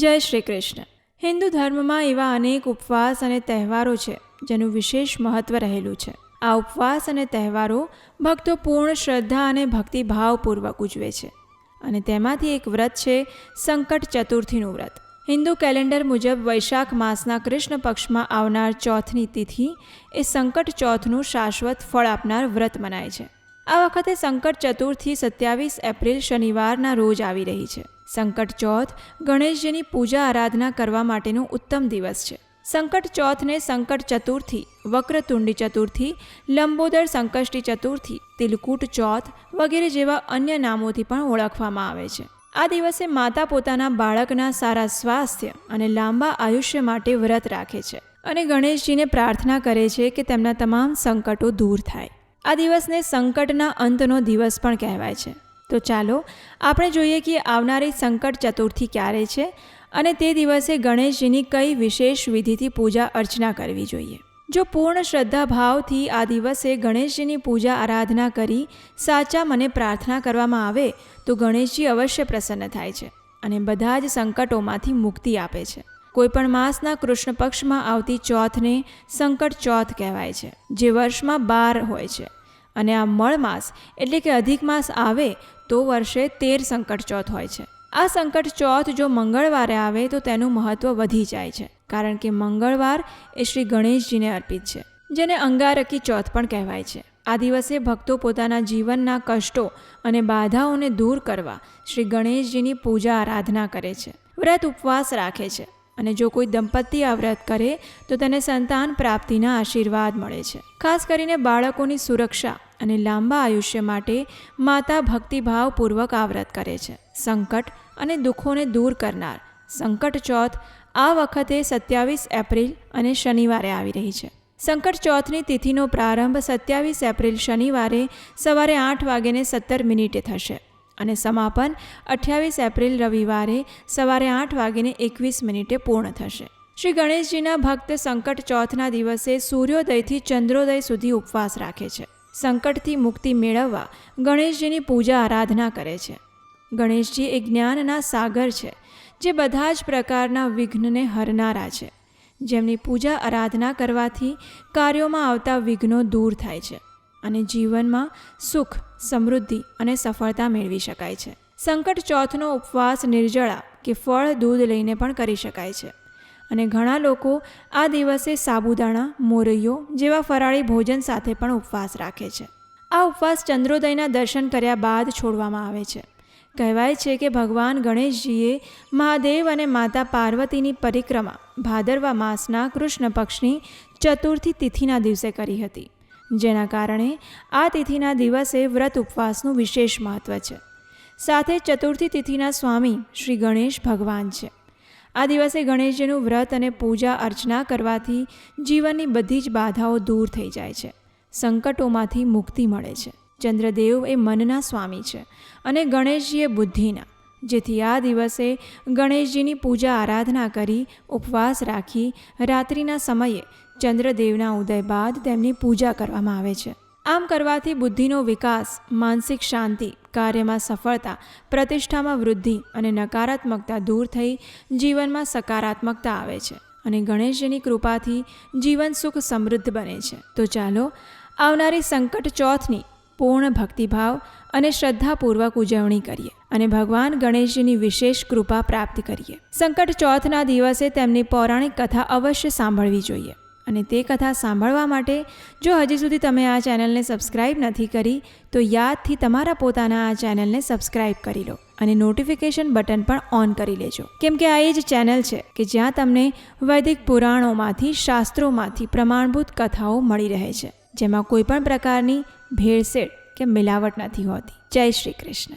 જય શ્રી કૃષ્ણ. હિન્દુ ધર્મમાં એવા અનેક ઉપવાસ અને તહેવારો છે, જેનું વિશેષ મહત્ત્વ રહેલું છે. આ ઉપવાસ અને તહેવારો ભક્તો પૂર્ણ શ્રદ્ધા અને ભક્તિભાવપૂર્વક ઉજવે છે. અને તેમાંથી એક વ્રત છે, સંકટ ચતુર્થીનું વ્રત. હિન્દુ કેલેન્ડર મુજબ વૈશાખ માસના કૃષ્ણ પક્ષમાં આવનાર ચોથની તિથિ એ સંકટ ચોથનું શાશ્વત ફળ આપનાર વ્રત મનાય છે. આ વખતે સંકટ ચતુર્થી સત્યાવીસ એપ્રિલ શનિવારના રોજ આવી રહી છે. સંકટ ચોથ ગણેશજીની પૂજા આરાધના કરવા માટેનો ઉત્તમ દિવસ છે. સંકટ ચોથને સંકટ ચતુર્થી વક્રતુંડી ચતુર્થી, લંબોદર સંકષ્ટી ચતુર્થી, તિલકૂટ ચોથ વગેરે જેવા અન્ય નામોથી પણ ઓળખવામાં આવે છે. આ દિવસે માતા પોતાના બાળકના સારા સ્વાસ્થ્ય અને લાંબા આયુષ્ય માટે વ્રત રાખે છે અને ગણેશજીને પ્રાર્થના કરે છે કે તેમના તમામ સંકટો દૂર થાય. આ દિવસને સંકટના અંતનો દિવસ પણ કહેવાય છે. તો ચાલો, આપણે જોઈએ કે આવનારી સંકટ ચતુર્થી ક્યારે છે અને તે દિવસે ગણેશજીની કઈ વિશેષ વિધિથી પૂજા અર્ચના કરવી જોઈએ. જો પૂર્ણ શ્રદ્ધા ભાવથી આ દિવસે ગણેશજીની પૂજા આરાધના કરી, સાચા મને પ્રાર્થના કરવામાં આવે, તો ગણેશજી અવશ્ય પ્રસન્ન થાય છે અને બધા જ સંકટોમાંથી મુક્તિ આપે છે. કોઈપણ માસના કૃષ્ણ પક્ષમાં આવતી ચોથને સંકટ ચોથ કહેવાય છે, જે વર્ષમાં બાર હોય છે. અને આ મળ માસ એટલે કે અધિક માસ આવે તો વર્ષે તેર સંકટ ચોથ હોય છે. આ સંકટ ચોથ જો મંગળવારે આવે તો તેનું મહત્ત્વ વધી જાય છે, કારણ કે મંગળવાર એ શ્રી ગણેશજીને અર્પિત છે, જેને અંગારકી ચોથ પણ કહેવાય છે. આ દિવસે ભક્તો પોતાના જીવનના કષ્ટો અને બાધાઓને દૂર કરવા શ્રી ગણેશજીની પૂજા આરાધના કરે છે. વ્રત ઉપવાસ રાખે છે. અને જો કોઈ દંપતી આ વ્રત કરે, તો તેને સંતાન પ્રાપ્તિના આશીર્વાદ મળે છે. ખાસ કરીને બાળકોની સુરક્ષા અને લાંબા આયુષ્ય માટે માતા ભક્તિભાવપૂર્વક આ વ્રત કરે છે. સંકટ અને દુઃખોને દૂર કરનાર સંકટ ચોથ આ વખતે સત્યાવીસ એપ્રિલ અને શનિવારે આવી રહી છે. સંકટ ચોથની તિથિનો પ્રારંભ સત્યાવીસ એપ્રિલ શનિવારે સવારે આઠ વાગ્યાને સત્તર મિનિટે થશે. અને સમાપન અઠ્યાવીસ એપ્રિલ રવિવારે સવારે આઠ વાગીને એકવીસ મિનિટે પૂર્ણ થશે. શ્રી ગણેશજીના ભક્ત સંકટ ચોથના દિવસે સૂર્યોદયથી ચંદ્રોદય સુધી ઉપવાસ રાખે છે. સંકટથી મુક્તિ મેળવવા ગણેશજીની પૂજા આરાધના કરે છે. ગણેશજી એ જ્ઞાનના સાગર છે, જે બધા જ પ્રકારના વિઘ્નને હરનારા છે. જેમની પૂજા આરાધના કરવાથી કાર્યોમાં આવતા વિઘ્નો દૂર થાય છે. અને જીવનમાં સુખ, સમૃદ્ધિ અને સફળતા મેળવી શકાય છે. સંકટ ચોથનો ઉપવાસ નિર્જળા કે ફળ, દૂધ લઈને પણ કરી શકાય છે. અને ઘણા લોકો આ દિવસે સાબુદાણા, મોરૈયો જેવા ફરાળી ભોજન સાથે પણ ઉપવાસ રાખે છે. આ ઉપવાસ ચંદ્રોદયના દર્શન કર્યા બાદ છોડવામાં આવે છે. કહેવાય છે કે ભગવાન ગણેશજીએ મહાદેવ અને માતા પાર્વતીની પરિક્રમા ભાદરવા માસના કૃષ્ણ પક્ષની ચતુર્થી તિથિના દિવસે કરી હતી. જેના કારણે આ તિથિના દિવસે વ્રત ઉપવાસનું વિશેષ મહત્ત્વ છે. સાથે ચતુર્થી તિથિના સ્વામી શ્રી ગણેશ ભગવાન છે. આ દિવસે ગણેશજીનું વ્રત અને પૂજા અર્ચના કરવાથી જીવનની બધી જ બાધાઓ દૂર થઈ જાય છે. સંકટોમાંથી મુક્તિ મળે છે. ચંદ્રદેવ એ મનના સ્વામી છે અને ગણેશજી એ બુદ્ધિના જેથી આ દિવસે ગણેશજીની પૂજા આરાધના કરી, ઉપવાસ રાખી, રાત્રિના સમયે ચંદ્રદેવના ઉદય બાદ તેમની પૂજા કરવામાં આવે છે. આમ કરવાથી બુદ્ધિનો વિકાસ, માનસિક શાંતિ, કાર્યમાં સફળતા, પ્રતિષ્ઠામાં વૃદ્ધિ અને નકારાત્મકતા દૂર થઈ જીવનમાં સકારાત્મકતા આવે છે અને ગણેશજીની કૃપાથી જીવન સુખ સમૃદ્ધ બને છે. તો ચાલો, આવનારી સંકટ ચોથની પૂર્ણ ભક્તિભાવ અને શ્રદ્ધાપૂર્વક ઉજવણી કરીએ. અને ભગવાન ગણેશજીની વિશેષ કૃપા પ્રાપ્ત કરીએ. સંકટ ચોથના દિવસે તેમની પૌરાણિક કથા અવશ્ય સાંભળવી જોઈએ. અને તે કથા સાંભળવા માટે જો હજી સુધી તમે આ ચેનલને સબસ્ક્રાઇબ નથી કરી, તો યાદથી તમારા પોતાના આ ચેનલને સબસ્ક્રાઇબ કરી લો અને નોટિફિકેશન બટન પણ ઓન કરી લેજો. કેમ કે આ એ જ ચેનલ છે કે જ્યાં તમને વૈદિક પુરાણોમાંથી, શાસ્ત્રોમાંથી પ્રમાણભૂત કથાઓ મળી રહે છે. જેમાં કોઈપણ પ્રકારની ભેળસેળ કે મિલાવટ નથી હોતી. જય શ્રી કૃષ્ણ.